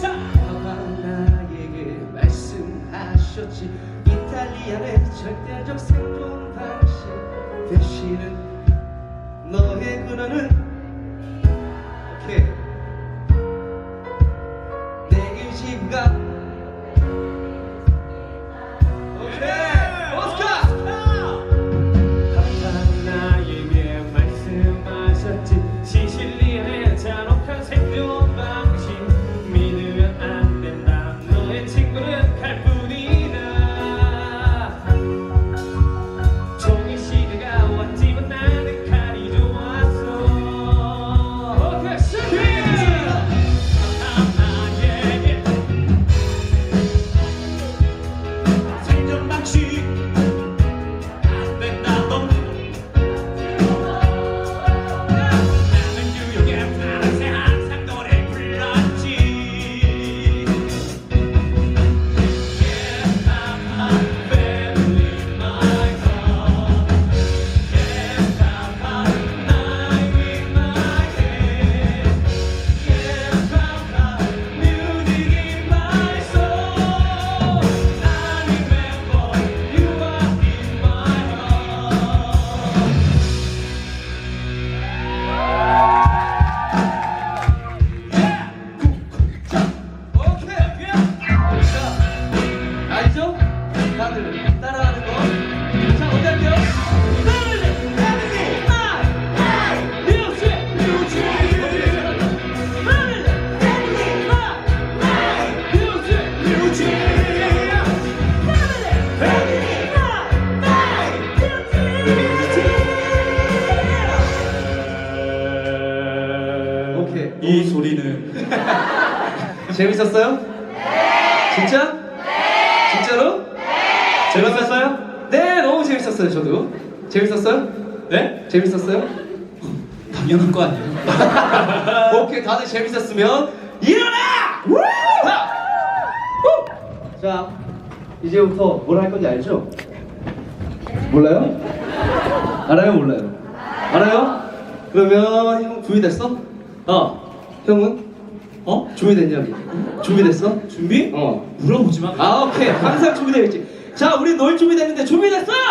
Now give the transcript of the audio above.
아마 나에게 말씀하셨지. 이탈리안의 절대적 생존 방식 대신은 너의 근원은 오케이. 내 의지가 다들 따라하는 거 자 어디 할게요? 오케이 이 소리는 재밌었어요? 네. 진짜? 재밌었어요? 네, 너무 재밌었어요. 저도. 재밌었어요? 네? 재밌었어요? 당연한 거 아니에요? 오케이, 다들 재밌었으면 일어나! 자, 이제부터 뭘 할 건지 알죠? 몰라요? 알아요, 몰라요? 알아요? 그러면 형 준비됐어? 어. 형은? 어? 준비됐냐고. 준비됐어? 준비? 어. 물어보지 마. 아 오케이 항상 준비되어 있지 자 우리 놀 준비됐는데 준비됐어요?